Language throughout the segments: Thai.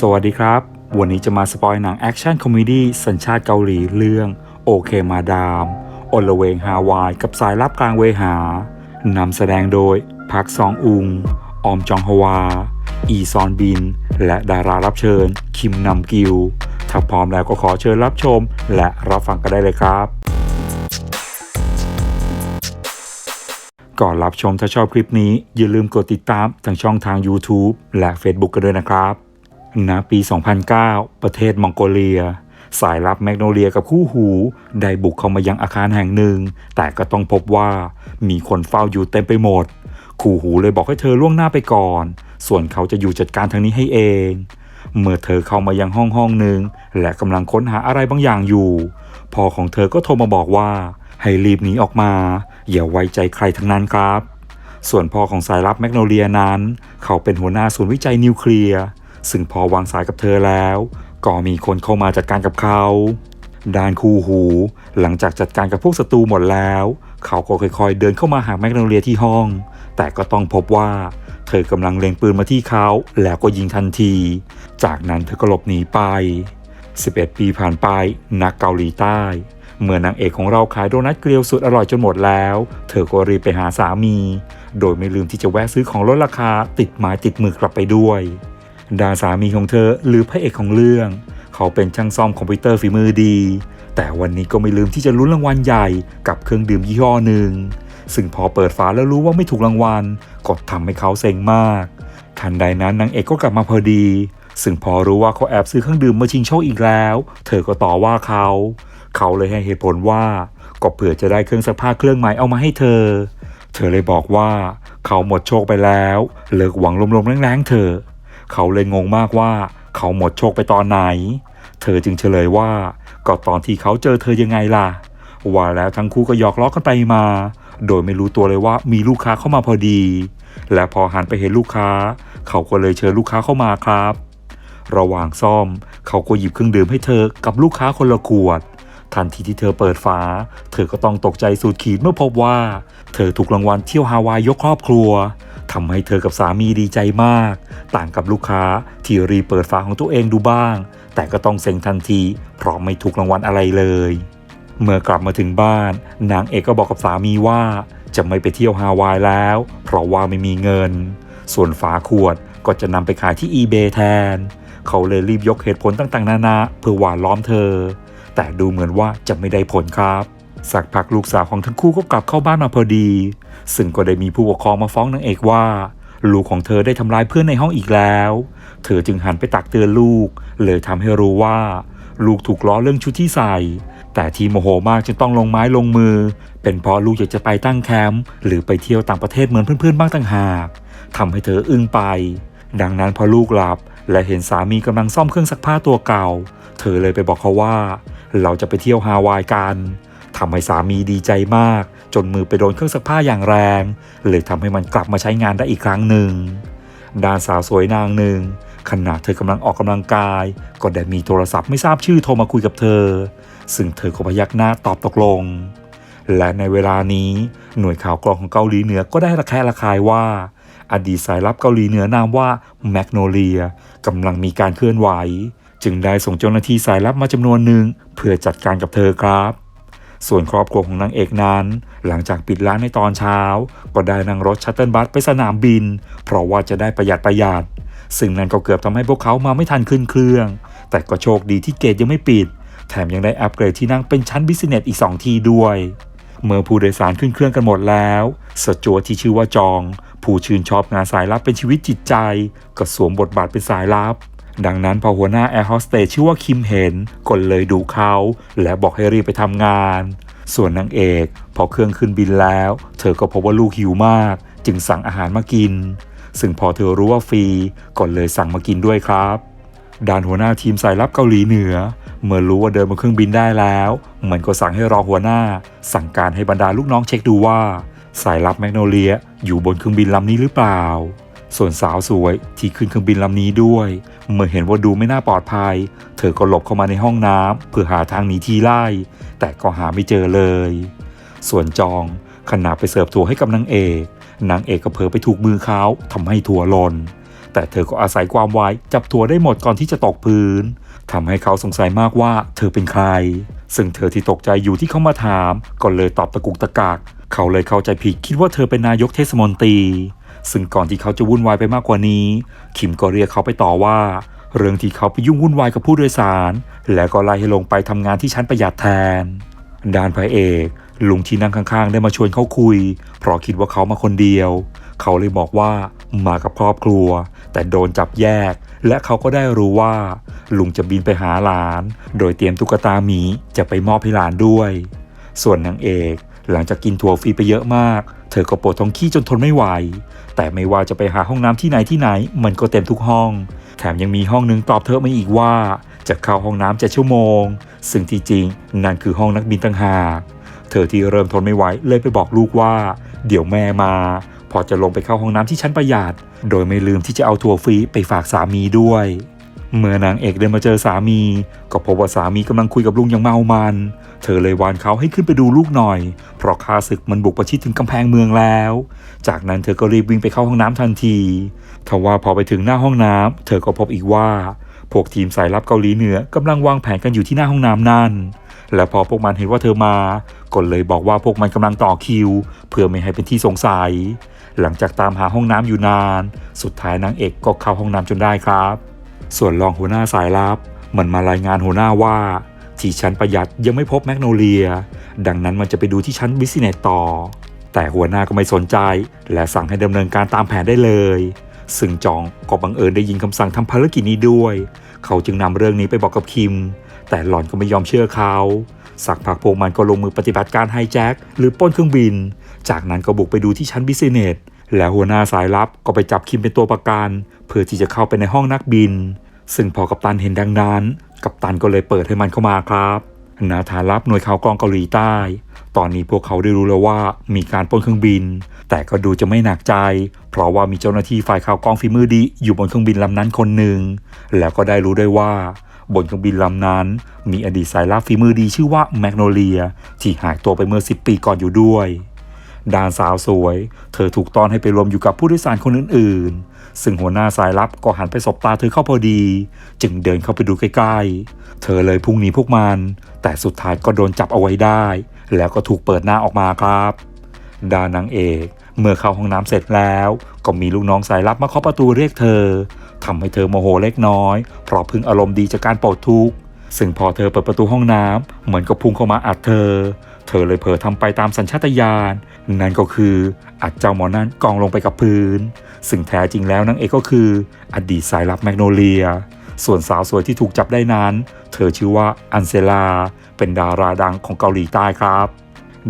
สวัสดีครับ วันนี้จะมาสปอยหนังแอคชั่นคอมเมดี้สัญชาติเกาหลีเรื่อง โอเคมาดามอลเวงฮาวาย กับสายลับกลางเวหานำแสดงโดยพักซองอุง ออมจองฮวา อีซอนบิน และดารารับเชิญ คิมนำกิว ถ้าพร้อมแล้วก็ขอเชิญรับชม และรับฟังกันได้เลยครับ ก่อนรับชมถ้าชอบคลิปนี้ อย่าลืมกดติดตามทางช่องทาง YouTube และ Facebook กันด้วยนะครับ ณปี 2009 ประเทศมองโกเลีย สายลับแมกโนเลียกับคู่หู ได้บุกเข้ามายังอาคารแห่งหนึ่ง แต่ก็ต้องพบว่ามีคนเฝ้าอยู่เต็มไปหมด คู่หูเลยบอกให้เธอล่วงหน้าไปก่อน ส่วนเขาจะอยู่จัดการทางนี้ให้เอง เมื่อเธอเข้ามายังห้องห้องหนึ่งและกำลังค้นหาอะไรบางอย่างอยู่พ่อของเธอก็โทรมาบอกว่า ให้รีบหนีออกมา อย่าไว้ใจใครทั้งนั้นครับ ส่วนพ่อของสายลับแมกโนเลียนั้น เขาเป็นหัวหน้าศูนย์วิจัยนิวเคลียร์ ซึ่งพอวางสายกับเธอแล้ว ก็มีคนเข้ามาจัดการกับเขาด้านคู่หู หลังจากจัดการกับพวกศัตรูหมดแล้ว เขาก็ค่อยๆ เดินเข้ามาหาแมกโนเลียที่ห้อง แต่ก็ต้องพบว่า เธอกำลังเล็งปืนมาที่เขาแล้วก็ยิงทันที จากนั้นเธอก็หลบหนีไป 11 ปีผ่านไปนักเกาหลีใต้ เมื่อนางเอกของเราขายโดนัทเกลียวสุดอร่อยจนหมดแล้ว เธอก็รีบไปหาสามี โดยไม่ลืมที่จะแวะซื้อของลดราคาติดไม้ติดมือกลับไปด้วย ดาสามีของเธอหรือพระเอกของเรื่อง เขาเป็นช่างซ่อมคอมพิวเตอร์ฝีมือดี แต่วันนี้ก็ไม่ลืมที่จะลุ้นรางวัลใหญ่กับเครื่องดื่มยี่ห้อหนึ่ง ซึ่งพอเปิดฝาแล้วรู้ว่าไม่ถูกรางวัลก็ทำให้เขาเซ็งมาก ทันใดนั้นนางเอกก็กลับมาพอดี ซึ่งพอรู้ว่าเขาแอบซื้อเครื่องดื่มมาชิงโชคอีกแล้ว เธอก็ต่อว่าเขา เขาเลยให้เหตุผลว่าก็เผื่อจะได้เครื่องซักผ้าเครื่องใหม่เอามาให้เธอ เธอเลยบอกว่าเขาหมดโชคไปแล้ว เลิกหวังลมๆแรงๆเถอ เขาเลยงงมากว่าเขาหมดโชคไปตอนไหน เธอจึงเฉลยว่าก็ตอนที่เขาเจอเธอยังไงล่ะ ว่าแล้วทั้งคู่ก็หยอกล้อกันไปมา โดยไม่รู้ตัวเลยว่ามีลูกค้าเข้ามาพอดี และพอหันไปเห็นลูกค้า เขาก็เลยเชิญลูกค้าเข้ามาครับ ระหว่างซ่อมเขาก็หยิบเครื่องดื่มให้เธอกับลูกค้าคนละขวด ทันทีที่เธอเปิดฝา เธอก็ต้องตกใจสุดขีดเมื่อพบว่า เธอถูกรางวัลเที่ยวฮาวายยกครอบครัวทำให้เธอกับสามีดีใจมาก ต่างกับลูกค้าที่รีเปิดฝาของตัวเองดูบ้าง แต่ก็ต้องเซ็งทันที เพราะไม่ถูกรางวัลอะไรเลย เมื่อกลับมาถึงบ้าน นางเอกก็บอกกับสามีว่าจะไม่ไปเที่ยวฮาวายแล้ว เพราะว่าไม่มีเงิน ส่วนฝาขวดก็จะนำไปขายที่ eBay แทน เขาเลยรีบยกเหตุผลต่างๆ นานาเพื่อหวานล้อมเธอ แต่ดูเหมือนว่าจะไม่ได้ผลครับสักพักลูกสาวของทั้งคู่ก็กลับเข้าบ้านมาพอดี ซึ่งก็ได้มีผู้ปกครองมาฟ้องนางเอกว่า ลูกของเธอได้ทำร้ายเพื่อนในห้องอีกแล้ว เธอจึงหันไปตักเตือนลูก เลยทำให้รู้ว่า ลูกถูกล้อเรื่องชุดที่ใส่ แต่ที่โมโหมากจนต้องลงไม้ลงมือ เป็นเพราะลูกอยากจะไปตั้งแคมป์หรือไปเที่ยวต่างประเทศเหมือนเพื่อนๆบ้างต่างหากทำให้เธออึ้งไป ดังนั้นพอลูกหลับ และเห็นสามีกำลังซ่อมเครื่องซักผ้าตัวเก่า เธอเลยไปบอกเขาว่า เราจะไปเที่ยวฮาวายกันทำให้สามีดีใจมาก จนมือไปโดนเครื่องซักผ้าอย่างแรง เลยทำให้มันกลับมาใช้งานได้อีกครั้งหนึ่งด้านสาวสวยนางหนึ่งขณะเธอกำลังออกกำลังกาย ก็ได้มีโทรศัพท์ไม่ทราบชื่อโทรมาคุยกับเธอ ซึ่งเธอก็พยักหน้าตอบตกลง และในเวลานี้หน่วยข่าวกรองของเกาหลีเหนือก็ได้ระแคะระคายว่า อดีตสายลับเกาหลีเหนือนามว่าแมกโนเลียกำลังมีการเคลื่อนไหว จึงได้ส่งเจ้าหน้าที่สายลับมาจำนวนหนึ่งเพื่อจัดการกับเธอครับ ส่วนครอบครัวของนางเอกนั้น หลังจากปิดร้านในตอนเช้า ก็ได้นั่งรถชัตเติลบัสไปสนามบิน เพราะว่าจะได้ประหยัดประหยัด ซึ่งนั่นก็เกือบทำให้พวกเขามาไม่ทันขึ้นเครื่อง แต่ก็โชคดีที่เกตยังไม่ปิด แถมยังได้อัปเกรดที่นั่งเป็นชั้นบิสเนสอีก 2 ทีด้วย เมื่อผู้โดยสารขึ้นเครื่องกันหมดแล้วสจวที่ชื่อว่าจอง ผู้ชื่นชอบงานสายลับเป็นชีวิตจิตใจ ก็สวมบทบาทเป็นสายลับ ดังนั้นพอหัวหน้าแอร์โฮสเตสชื่อว่าคิมเห็นก็เลยดูเขา และบอกให้รีบไปทำงาน ส่วนนางเอกพอเครื่องขึ้นบินแล้ว เธอก็พบว่าลูกหิวมาก จึงสั่งอาหารมากิน ซึ่งพอเธอรู้ว่าฟรีก็เลยสั่งมากินด้วยครับ ด้านหัวหน้าทีมสายลับเกาหลีเหนือ เมื่อรู้ว่าเดินบนเครื่องบินได้แล้ว มันก็สั่งให้รองหัวหน้า สั่งการให้บรรดาลูกน้องเช็คดูว่า สายลับแมกโนเลียอยู่บนเครื่องบินลำนี้หรือเปล่า ส่วนสาวสวยที่ขึ้นเครื่องบินลำนี้ด้วย เมื่อเห็นว่าดูไม่น่าปลอดภัย เธอก็หลบเข้ามาในห้องน้ำเพื่อหาทางหนีทีไล่ แต่ก็หาไม่เจอเลย ส่วนจองขณะไปเสิร์ฟถั่วให้กับนางเอกนางเอกก็เผลอไปถูกมือเขาทำให้ถั่วหล่นแต่เธอก็อาศัยความไวจับตัวได้หมดก่อนที่จะตกพื้น ทำให้เขาสงสัยมากว่าเธอเป็นใคร ซึ่งเธอที่ตกใจอยู่ที่เขามาถามก็เลยตอบตะกุกตะกักเขาเลยเข้าใจผิดคิดว่าเธอเป็นนายกเทศมนตรี ซึ่งก่อนที่เขาจะวุ่นวายไปมากกว่านี้ คิมก็เรียกเขาไปต่อว่า เรื่องที่เขาไปยุ่งวุ่นวายกับผู้โดยสาร และก็ไล่ให้ลงไปทำงานที่ชั้นประหยัดแทนด้านพระเอก ลุงที่นั่งข้างๆ ได้มาชวนเขาคุย เพราะคิดว่าเขามาคนเดียว เขาเลยบอกว่ามากับครอบครัว แต่โดนจับแยก และเขาก็ได้รู้ว่า ลุงจะบินไปหาหลาน โดยเตรียมตุ๊กตาหมีจะไปมอบให้หลานด้วย ส่วนนางเอกหลังจากกินถั่วฟรีไปเยอะมาก เธอก็ปวดท้องขี้จนทนไม่ไหว แต่ไม่ว่าจะไปหาห้องน้ำที่ไหนที่ไหน มันก็เต็มทุกห้อง แถมยังมีห้องหนึงตอบเธอมาอีกว่า จะเข้าห้องน้ำจ็ดชั่วโมง ซึ่งที่จริงนั่นคือห้องนักบินต่างหาก เธอที่เริ่มทนไม่ไหวเลยไปบอกลูกว่า เดี๋ยวแม่มา พอจะลงไปเข้าห้องน้ำที่ชั้นประหยัด โดยไม่ลืมที่จะเอาถั่วฟรีไปฝากสามีด้วย เมื่อนางเอกเดินมาเจอสามี ก็พบว่าสามีกำลังคุยกับลุงอย่างเมามัน เธอเลยวานเขาให้ขึ้นไปดูลูกหน่อย เพราะข้าศึกมันบุกประชิดถึงกำแพงเมืองแล้ว จากนั้นเธอก็รีบวิ่งไปเข้าห้องน้ำทันทีทว่าพอไปถึงหน้าห้องน้ำเธอก็พบอีกว่าพวกทีมสายลับเกาหลีเหนือกำลังวางแผนกันอยู่ที่หน้าห้องน้ำนั่น และพอพวกมันเห็นว่าเธอมา ก็เลยบอกว่าพวกมันกำลังต่อคิว เพื่อไม่ให้เป็นที่สงสัย หลังจากตามหาห้องน้ำอยู่นาน สุดท้ายนางเอกก็เข้าห้องน้ำจนได้ครับ ส่วนรองหัวหน้าสายลับมันมารายงานหัวหน้าว่า ที่ชั้นประหยัดยังไม่พบแมกโนเลีย ดังนั้นมันจะไปดูที่ชั้นบิสเนสต่อ แต่หัวหน้าก็ไม่สนใจ และสั่งให้ดำเนินการตามแผนได้เลย ซึ่งจองก็บังเอิญได้ยินคำสั่งทำภารกิจนี้ด้วย เขาจึงนำเรื่องนี้ไปบอกกับคิม แต่หล่อนก็ไม่ยอมเชื่อเขา สักพักพวกมันก็ลงมือปฏิบัติการไฮแจ็คหรือป้นเครื่องบิน จากนั้นก็บุกไปดูที่ชั้นบิสเนสและหัวหน้าสายลับก็ไปจับคิมเป็นตัวประกันเพื่อที่จะเข้าไปในห้องนักบิน ซึ่งพอกัปตันเห็นดังนั้น กัปตันก็เลยเปิดให้มันเข้ามาครับนาธานรับหน่วยข่าวกรองเกาหลีใต้ ตอนนี้พวกเขาได้รู้แล้วว่ามีการปล้นเครื่องบิน แต่ก็ดูจะไม่หนักใจ เพราะว่ามีเจ้าหน้าที่ฝ่ายข่าวกรองฝีมือดีอยู่บนเครื่องบินลำนั้นคนหนึ่ง แล้วก็ได้รู้ด้วยว่า บนเครื่องบินลำนั้น มีอดีตสายลับฝีมือดีชื่อว่าแมกโนเลีย ที่หายตัวไปเมื่อ 10 ปีก่อนอยู่ด้วยดานสาวสวย เธอถูกต้อนให้ไปรวมอยู่กับผู้โดยสารคนอื่นๆ ซึ่งหัวหน้าสายลับก็หันไปสบตาเธอเข้าพอดี จึงเดินเข้าไปดูใกล้ๆ เธอเลยพุ่งหนีพวกมัน แต่สุดท้ายก็โดนจับเอาไว้ได้ แล้วก็ถูกเปิดหน้าออกมาครับดานนางเอก เมื่อเข้าห้องน้ำเสร็จแล้ว ก็มีลูกน้องสายลับมาเคาะประตูเรียกเธอ ทำให้เธอโมโหเล็กน้อย เพราะพึ่งอารมณ์ดีจากการปลดทุกข์ซึ่งพอเธอเปิดประตูห้องน้ำเหมือนกับพุ่งเข้ามาอัดเธอ เธอเลยเผลอทำไปตามสัญชาตญาณนั่นก็คืออัดเจ้าหมอนั่นกองลงไปกับพื้น ซึ่งแท้จริงแล้วนางเอกก็คือ อดีตสายลับแมกโนเลีย ส่วนสาวสวยที่ถูกจับได้นั้น เธอชื่อว่าอันเซลา เป็นดาราดังของเกาหลีใต้ครับ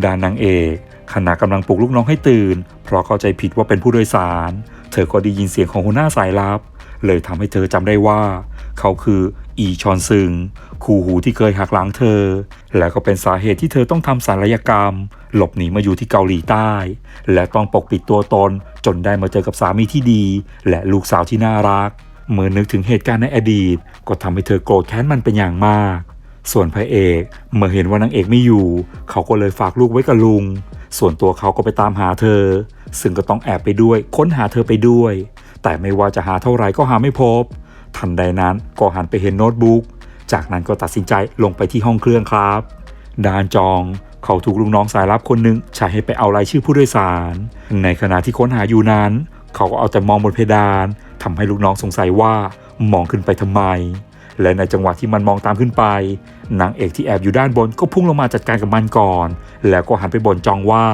ด้านนางเอกขณะกำลังปลุกลูกน้องให้ตื่น เพราะเข้าใจผิดว่าเป็นผู้โดยสาร เธอก็ได้ยินเสียงของหัวหน้าสายลับ เลยทำให้เธอจำได้ว่า เขาคืออีชอนซึง คู่หูที่เคยหักหลังเธอ และก็เป็นสาเหตุที่เธอต้องทำศัลยกรรม หลบหนีมาอยู่ที่เกาหลีใต้ และต้องปกปิดตัวตนจนได้มาเจอกับสามีที่ดี และลูกสาวที่น่ารัก เมื่อนึกถึงเหตุการณ์ในอดีต ก็ทำให้เธอโกรธแค้นมันเป็นอย่างมาก ส่วนพระเอกเมื่อเห็นว่านางเอกไม่อยู่ เขาก็เลยฝากลูกไว้กับลุง ส่วนตัวเขาก็ไปตามหาเธอ ซึ่งก็ต้องแอบไปด้วย ค้นหาเธอไปด้วย แต่ไม่ว่าจะหาเท่าไหร่ก็หาไม่พบ ทันใดนั้นก็หันไปเห็นโน้ตบุ๊ก จากนั้นก็ตัดสินใจลงไปที่ห้องเครื่องครับ ดานจองเขาถูกลูกน้องสายลับคนหนึ่งใช้ให้ไปเอารายชื่อผู้โดยสาร ในขณะที่ค้นหาอยู่นั้น เขาก็เอาแต่มองบนเพดานทำให้ลูกน้องสงสัยว่ามองขึ้นไปทำไม และในจังหวะที่มันมองตามขึ้นไป นางเอกที่แอบอยู่ด้านบนก็พุ่งลงมาจัดการกับมันก่อน แล้วก็หันไปบ่นจองว่า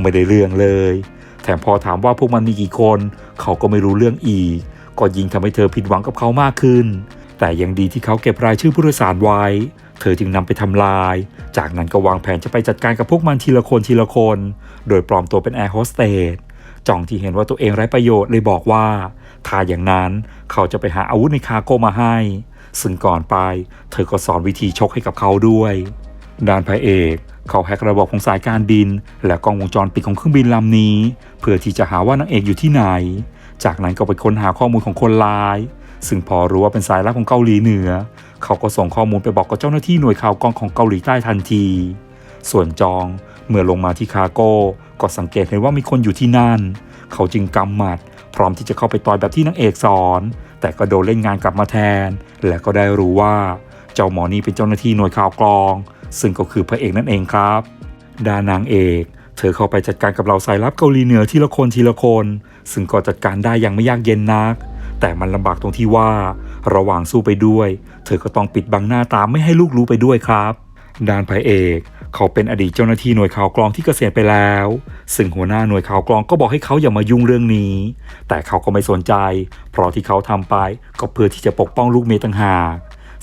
ไม่ได้เรื่องเลย แถมพอถามว่าพวกมันมีกี่คน เขาก็ไม่รู้เรื่องอีก ก็ยิ่งทำให้เธอผิดหวังกับเขามากขึ้น แต่ยังดีที่เขาเก็บรายชื่อผู้โดยสารไว้ เธอจึงนำไปทำลาย จากนั้นก็วางแผนจะไปจัดการกับพวกมันทีละคนทีละคน โดยปลอมตัวเป็นแอร์โฮสเตสจ่องที่เห็นว่าตัวเองไร้ประโยชน์เลยบอกว่าถ้าอย่างนั้นเขาจะไปหาอาวุธในคารโกมาให้ ซึ่งก่อนไป เธอก็สอนวิธีชกให้กับเขาด้วย ด้านพระเอก เขาแฮกระบบของสายการบิน และกล้องวงจรปิดของเครื่องบินลำนี้ เพื่อที่จะหาว่านางเอกอยู่ที่ไหน จากนั้นก็ไปค้นหาข้อมูลของคนร้าย ซึ่งพอรู้ว่าเป็นสายลับของเกาหลีเหนือ เขาก็ส่งข้อมูลไปบอกกับเจ้าหน้าที่หน่วยข่าวกรองของเกาหลีใต้ทันที ส่วนจองเมื่อลงมาที่คาโก้ก็สังเกตเห็นว่ามีคนอยู่ที่นั่น เขาจึงกำหมัด พร้อมที่จะเข้าไปต่อยแบบที่นางเอกสอน แต่ก็โดนเล่นงานกลับมาแทน และก็ได้รู้ว่า เจ้าหมอนี่เป็นเจ้าหน้าที่หน่วยข่าวกรอง ซึ่งก็คือพระเอกนั่นเองครับ ดานางเอก เธอเข้าไปจัดการกับเหล่าสายลับเกาหลีเหนือทีละคนทีละคน ซึ่งก็จัดการได้อย่างไม่ยากเย็นนัก แต่มันลำบากตรงที่ว่า ระหว่างสู้ไปด้วย เธอก็ต้องปิดบังหน้าตาไม่ให้ลูกรู้ไปด้วยครับดานพระเอกเขาเป็นอดีตเจ้าหน้าที่หน่วยข่าวกรองที่เกษียณไปแล้ว ซึ่งหัวหน้าหน่วยข่าวกรองก็บอกให้เขาอย่ามายุ่งเรื่องนี้ แต่เขาก็ไม่สนใจ เพราะที่เขาทำไปก็เพื่อที่จะปกป้องลูกเมยต่างหาก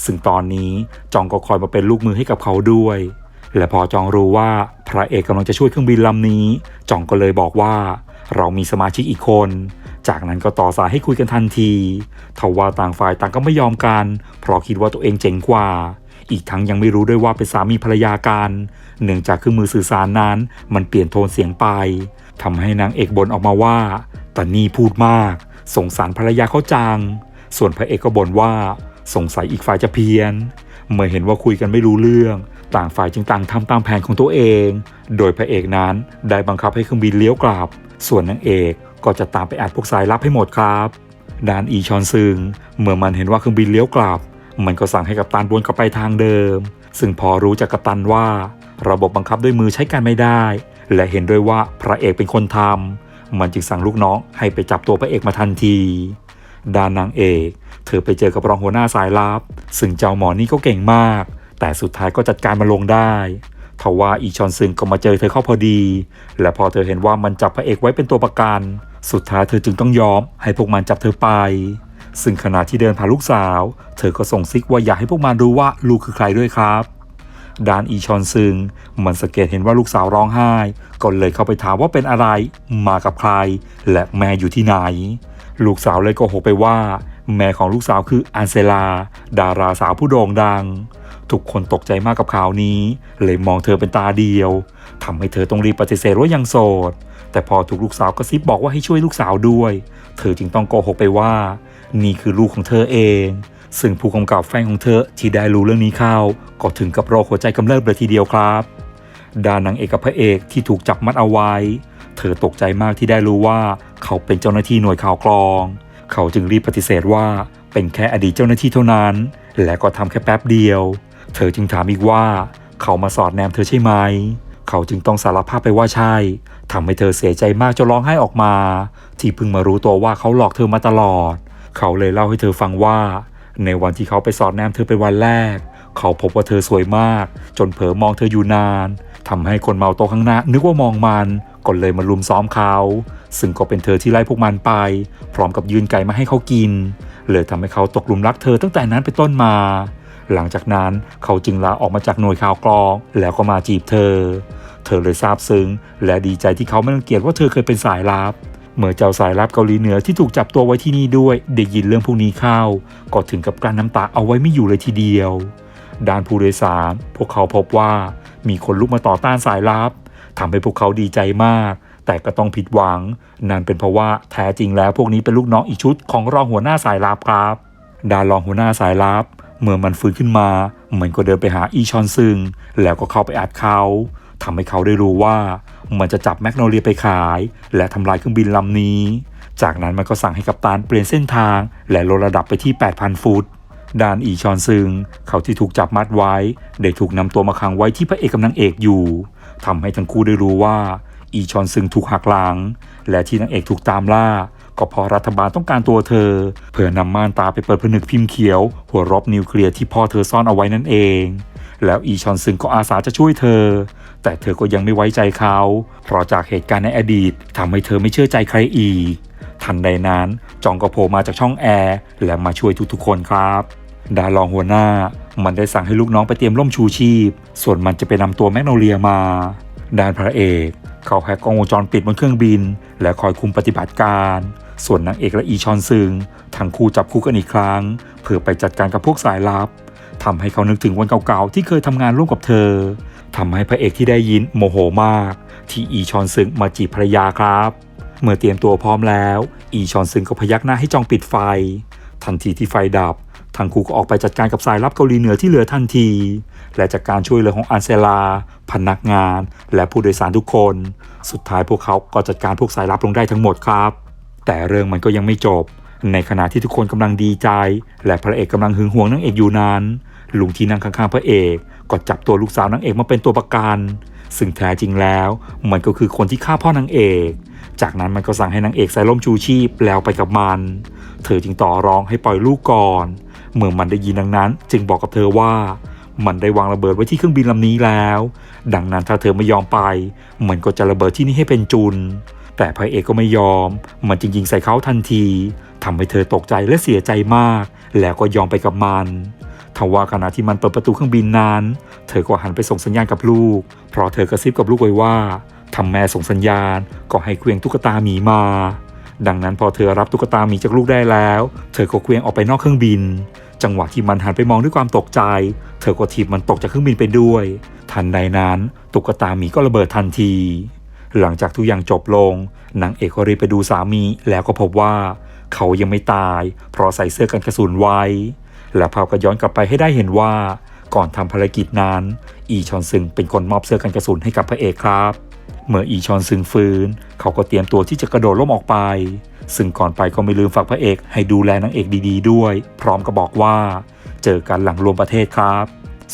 ซึ่งตอนนี้จองก็คอยมาเป็นลูกมือให้กับเขาด้วย และพอจองรู้ว่าพระเอกกำลังจะช่วยเครื่องบินลำนี้ จองก็เลยบอกว่า เรามีสมาชิกอีกคน จากนั้นก็ต่อสายให้คุยกันทันทีทว่าต่างฝ่ายต่างก็ไม่ยอมกัน เพราะคิดว่าตัวเองเจ๋งกว่า อีกทั้งยังไม่รู้ด้วยว่าเป็นสามีภรรยากัน เนื่องจากเครื่องมือสื่อสารนั้น มันเปลี่ยนโทนเสียงไปทำให้นางเอกบ่นออกมาว่าตานี่พูดมาก สงสารภรรยาเขาจัง ส่วนพระเอกก็บ่นว่า สงสัยอีกฝ่ายจะเพี้ยน เมื่อเห็นว่าคุยกันไม่รู้เรื่อง ต่างฝ่ายจึงต่างทำตามแผนของตัวเอง โดยพระเอกนั้นได้บังคับให้เครื่องบินเลี้ยวกลับ ส่วนนางเอกก็จะตามไปอัดพวกสายลับให้หมดครับ ด้านอีชอนซึง เมื่อมันเห็นว่าเครื่องบินเลี้ยวกลับ มันก็สั่งให้กัปตันวนกลับไปทางเดิม ซึ่งพอรู้จากกัปตันว่า ระบบบังคับด้วยมือใช้การไม่ได้ และเห็นด้วยว่าพระเอกเป็นคนทำมันจึงสั่งลูกน้องให้ไปจับตัวพระเอกมาทันที ด้านนางเอก เธอไปเจอกับรองหัวหน้าสายลับ ซึ่งเจ้าหมอนี่ก็เก่งมาก แต่สุดท้ายก็จัดการมาลงได้ทว่าอีชอนซึงก็มาเจอเธอเข้าพอดี และพอเธอเห็นว่ามันจับพระเอกไว้เป็นตัวประกัน สุดท้ายเธอจึงต้องยอมให้พวกมันจับเธอไป ซึ่งขณะที่เดินผ่านลูกสาว เธอก็ส่งซิกว่าอยากให้พวกมันรู้ว่าลูกคือใครด้วยครับดานอีชอนซึง มันสังเกตเห็นว่าลูกสาวร้องไห้ ก็เลยเข้าไปถามว่าเป็นอะไร มากับใคร และแม่อยู่ที่ไหน ลูกสาวเลยโกหกไปว่า แม่ของลูกสาวคืออันเซลา ดาราสาวผู้โด่งดัง ทุกคนตกใจมากกับข่าวนี้ เลยมองเธอเป็นตาเดียวทำให้เธอต้องรีบปฏิเสธว่ายังโสด แต่พอถูกลูกสาวกระซิบบอกว่าให้ช่วยลูกสาวด้วย เธอจึงต้องโกหกไปว่า นี่คือลูกของเธอเอง ซึ่งผู้กำกับแฟนของเธอที่ได้รู้เรื่องนี้เข้า ก็ถึงกับโรคหัวใจกำเริบเลยทีเดียวครับด้านนางเอกกับพระเอกที่ถูกจับมัดเอาไว้ เธอตกใจมากที่ได้รู้ว่าเขาเป็นเจ้าหน้าที่หน่วยข่าวกรอง เขาจึงรีบปฏิเสธว่าเป็นแค่อดีตเจ้าหน้าที่เท่านั้น และก็ทำแค่แป๊บเดียว เธอจึงถามอีกว่า เขามาสอดแนมเธอใช่ไหม เขาจึงต้องสารภาพไปว่าใช่ทำให้เธอเสียใจมากจนร้องไห้ออกมา ที่เพิ่งมารู้ตัวว่าเขาหลอกเธอมาตลอด เขาเลยเล่าให้เธอฟังว่า ในวันที่เขาไปสอดแนมเธอเป็นวันแรก เขาพบว่าเธอสวยมาก จนเผลอมองเธออยู่นานทำให้คนเมาโตข้างหน้านึกว่ามองมันก็เลยมาลุมซ้อมเขา ซึ่งก็เป็นเธอที่ไล่พวกมันไป พร้อมกับยืนไก่มาให้เขากิน เลยทำให้เขาตกหลุมรักเธอตั้งแต่นั้นเป็นต้นมา หลังจากนั้นเขาจึงลาออกมาจากหน่วยข่าวกรอง แล้วก็มาจีบเธอ เธอเลยซาบซึ้ง และดีใจที่เขาไม่รังเกียจว่าเธอเคยเป็นสายลับเมื่อเจ้าสายลับเกาหลีเหนือที่ถูกจับตัวไว้ที่นี่ด้วยได้ยินเรื่องพวกนี้เข้า ก็ถึงกับกลั้นน้ำตาเอาไว้ไม่อยู่เลยทีเดียว ด้านผู้โดยสารพวกเขาพบว่ามีคนลุกมาต่อต้านสายลับทำให้พวกเขาดีใจมาก แต่ก็ต้องผิดหวัง นั่นเป็นเพราะว่าแท้จริงแล้วพวกนี้เป็นลูกน้องอีกชุดของรองหัวหน้าสายลับครับดารองหัวหน้าสายลับ เมื่อมันฟื้นขึ้นมา มันก็เดินไปหาอีชอนซึง แล้วก็เข้าไปอัดเขาทำให้เขาได้รู้ว่า มันจะจับแมกโนเลียไปขาย และทำลายเครื่องบินลำนี้ จากนั้นมันก็สั่งให้กัปตันเปลี่ยนเส้นทาง และลดระดับไปที่ 8,000 ฟุตด้านอีชอนซึง เขาที่ถูกจับมัดไว้ ได้ถูกนำตัวมาขังไว้ที่พระเอกกับนางเอกอยู่ทำให้ทั้งคู่ได้รู้ว่า อีชอนซึงถูกหักหลัง และที่นางเอกถูกตามล่า ก็เพราะรัฐบาลต้องการตัวเธอ เพื่อนำม่านตาไปเปิดผนึกพิมพ์เขียว หัวรบนิวเคลียร์ที่พ่อเธอซ่อนเอาไว้นั่นเอง แล้วอีชอนซึงก็อาสาจะช่วยเธอ แต่เธอก็ยังไม่ไว้ใจเขา เพราะจากเหตุการณ์ในอดีตทำให้เธอไม่เชื่อใจใครอีก ทันใดนั้นจองก็โผล่มาจากช่องแอร์และมาช่วยทุกๆคนครับดารองหัวหน้า มันได้สั่งให้ลูกน้องไปเตรียมร่มชูชีพ ส่วนมันจะไปนำตัวแมกโนเลียมา ด้านพระเอกเขาแฮกกล้องวงจรปิดบนเครื่องบิน และคอยคุมปฏิบัติการ ส่วนนางเอกและอีชอนซึงทั้งคู่จับคู่กันอีกครั้ง เพื่อไปจัดการกับพวกสายลับทำให้เขานึกถึงวันเก่าๆที่เคยทำงานร่วมกับเธอทำให้พระเอกที่ได้ยินโมโหมาก ที่อีชอนซึงมาจีบภรรยาครับ เมื่อเตรียมตัวพร้อมแล้ว อีชอนซึงก็พยักหน้าให้จองปิดไฟ ทันทีที่ไฟดับทั้งคู่ก็ออกไปจัดการกับสายลับเกาหลีเหนือที่เหลือทันที และจากการช่วยเหลือของอันเซลา พนักงาน และผู้โดยสารทุกคน สุดท้ายพวกเขาก็จัดการพวกสายลับลงได้ทั้งหมดครับ แต่เรื่องมันก็ยังไม่จบ ในขณะที่ทุกคนกำลังดีใจ และพระเอกกำลังหึงหวงนางเอกอยู่นั้นลุงที่นั่งข้างๆพระเอกก็จับตัวลูกสาวนางเอกมาเป็นตัวประกัน ซึ่งแท้จริงแล้วมันก็คือคนที่ฆ่าพ่อนางเอก จากนั้นมันก็สั่งให้นางเอกใส่ล่มชูชีพแล้วไปกับมัน เธอจึงต่อร้องให้ปล่อยลูกก่อน เมื่อมันได้ยินดังนั้น จึงบอกกับเธอว่า มันได้วางระเบิดไว้ที่เครื่องบินลำนี้แล้ว ดังนั้นถ้าเธอไม่ยอมไป มันก็จะระเบิดที่นี่ให้เป็นจุน แต่พระเอกก็ไม่ยอม มันจริงๆใส่เขาทันทีทำให้เธอตกใจและเสียใจมาก แล้วก็ยอมไปกับมันทว่าขณะที่มันเปิดประตูเครื่องบินนั้น เธอก็หันไปส่งสัญญาณกับลูก เพราะเธอกระซิบกับลูกไว้ว่าทำแม่ส่งสัญญาณก็ให้เควียงตุ๊กตาหมีมา ดังนั้นพอเธอรับตุ๊กตาหมีจากลูกได้แล้ว เธอก็เควียงออกไปนอกเครื่องบิน จังหวะที่มันหันไปมองด้วยความตกใจ เธอก็ถีบมันตกจากเครื่องบินไปด้วย ทันใดนั้นตุ๊กตาหมีก็ระเบิดทันที หลังจากทุกอย่างจบลงนางเอกก็รีบไปดูสามีแล้วก็พบว่า เขายังไม่ตาย เพราะใส่เสื้อกันกระสุนไว้ และภาพก็ย้อนกลับไปให้ได้เห็นว่า ก่อนทำภารกิจนั้น อีชอนซึงเป็นคนมอบเสื้อกันกระสุนให้กับพระเอกครับ เมื่ออีชอนซึงฟื้น เขาก็เตรียมตัวที่จะกระโดดล่มออกไป ซึ่งก่อนไปก็ไม่ลืมฝากพระเอกให้ดูแลนางเอกดีๆ ด้วย พร้อมกับบอกว่า เจอกันหลังรวมประเทศครับ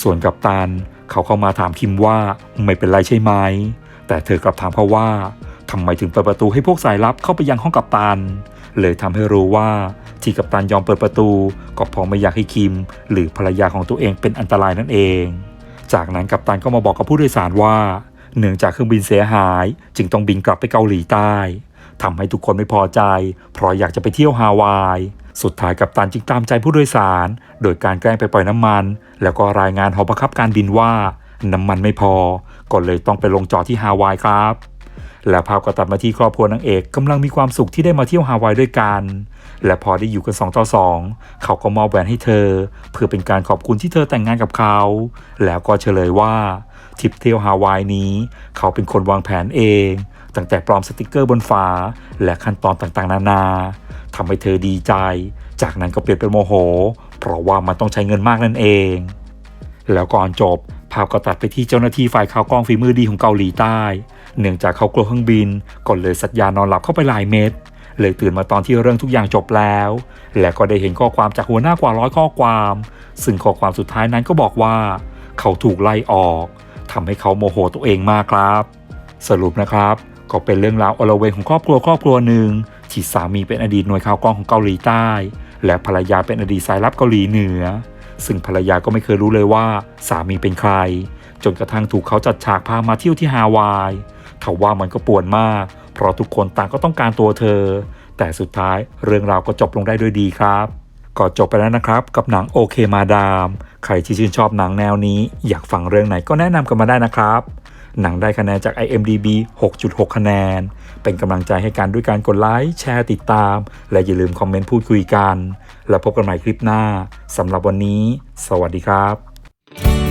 ส่วนกัปตันเขาเข้ามาถามคิมว่าไม่เป็นไรใช่ไหม แต่เธอกลับถามเขาว่าทำไมถึงเปิดประตูให้พวกสายลับเข้าไปยังห้องกัปตัน เลยทำให้รู้ว่าที่กัปตันยอมเปิดประตู ก็เพราะไม่อยากให้คิม หรือภรรยาของตัวเองเป็นอันตรายนั่นเอง จากนั้นกัปตันก็มาบอกกับผู้โดยสารว่า เนื่องจากเครื่องบินเสียหาย จึงต้องบินกลับไปเกาหลีใต้ ทำให้ทุกคนไม่พอใจ เพราะอยากจะไปเที่ยวฮาวาย สุดท้ายกัปตันจึงตามใจผู้โดยสาร โดยการแกล้งไปปล่อยน้ำมัน แล้วก็รายงานหอบังคับการบินว่า น้ำมันไม่พอ ก็เลยต้องไปลงจอดที่ฮาวายครับและภาพก็ตัดมาที่ครอบครัวนางเอกกำลังมีความสุขที่ได้มาเที่ยวฮาวายด้วยกัน และพอได้อยู่กัน2ต่อ2เขาก็มอบแหวนให้เธอ เพื่อเป็นการขอบคุณที่เธอแต่งงานกับเขา แล้วก็เฉลยว่าทริปเที่ยวฮาวายนี้ เขาเป็นคนวางแผนเอง ตั้งแต่ปลอมสติกเกอร์บนฝาและขั้นตอนต่างๆ นานาทำให้เธอดีใจ จากนั้นก็เปลี่ยนเป็นโมโห เพราะว่ามันต้องใช้เงินมากนั่นเอง แล้วก่อนจบภาพก็ตัดไปที่เจ้าหน้าที่ฝ่ายข่าวกล้องฝีมือดีของเกาหลีใต้ เนื่องจากเขากลัวเครื่องบินก็เลยสัญญานอนหลับเข้าไปหลายเม็ดเลยตื่นมาตอนที่เรื่องทุกอย่างจบแล้ว และก็ได้เห็นข้อความจากหัวหน้ากว่าร้อยข้อความ ซึ่งข้อความสุดท้ายนั้นก็บอกว่า เขาถูกไล่ออกทำให้เขาโมโหตัวเองมากครับ สรุปนะครับ ก็เป็นเรื่องราวอลเวงของครอบครัวครอบครัวหนึ่งที่สามีเป็นอดีตหน่วยข่าวกองของเกาหลีใต้ และภรรยาเป็นอดีตสายลับเกาหลีเหนือ ซึ่งภรรยาก็ไม่เคยรู้เลยว่าสามีเป็นใคร จนกระทั่งถูกเขาจัดฉากพามาเที่ยวที่ฮาวายทว่ามันก็ปวดมาก เพราะทุกคนต่างก็ต้องการตัวเธอ แต่สุดท้ายเรื่องราวก็จบลงได้ด้วยดีครับก็จบไปแล้วนะครับ กับหนังโอเคมาดาม ใครที่ชื่นชอบหนังแนวนี้ อยากฟังเรื่องไหนก็แนะนำกันมาได้นะครับ หนังได้คะแนนจาก IMDB 6.6 คะแนน เป็นกำลังใจให้กันด้วยการกดไลค์ แชร์ติดตาม และอย่าลืมคอมเมนต์พูดคุยกัน แล้วพบกันใหม่คลิปหน้าสำหรับวันนี้ สวัสดีครับ